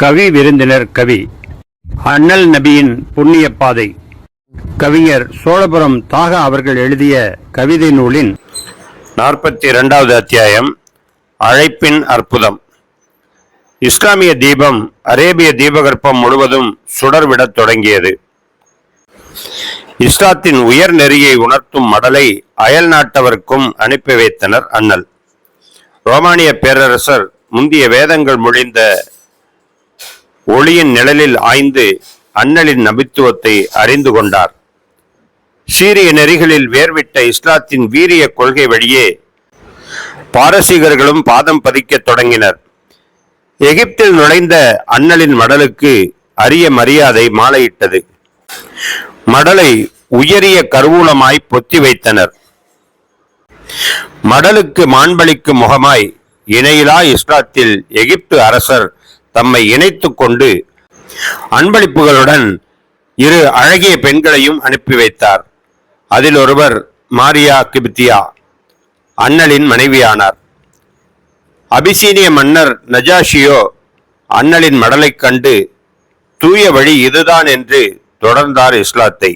கவி விருந்தினர் கவி. அண்ணல் நபியின் புண்ணிய பாதை. கவிஞர் சோழபுரம் தாகா அவர்கள் எழுதிய கவிதை நூலின் நாற்பத்தி இரண்டாவது அத்தியாயம் அழைப்பின் அற்புதம். இஸ்லாமிய தீபம் அரேபிய தீபகற்பம் முழுவதும் சுடர்விடத் தொடங்கியது. இஸ்லாத்தின் உயர் நெறியை உணர்த்தும் மடலை அயல் நாட்டவருக்கும் அனுப்பி வைத்தனர் அண்ணல். ரோமானிய பேரரசர் முந்திய வேதங்கள் மொழிந்த ஒளியின் நிழலில் ஆய்ந்து அண்ணலின் நபித்துவத்தை அறிந்து கொண்டார். சீரிய நெறிகளில் வேர்விட்ட இஸ்லாத்தின் வீரிய கொள்கை வழியே பாரசீகர்களும் பாதம் பதிக்கத் தொடங்கினர். எகிப்தில் நுழைந்த அண்ணலின் மடலுக்கு அரிய மரியாதை மாலையிட்டது. மடலை உயரிய கருவூலமாய் பொத்தி வைத்தனர். மடலுக்கு மாண்பளிக்கும் முகமாய் இணையிலா இஸ்லாத்தில் எகிப்து அரசர் தம்மை இணைத்து கொண்டு அன்பளிப்புகளுடன் இரு அழகிய பெண்களையும் அனுப்பி வைத்தார். அதில் ஒருவர் மாரியா கிபித்தியா அண்ணலின் மனைவியானார். அபிசீனிய மன்னர் நஜாஷியோ அண்ணலின் மடலைக் கண்டு தூய வழி இதுதான் என்று தொடர்ந்தார் இஸ்லாத்தை.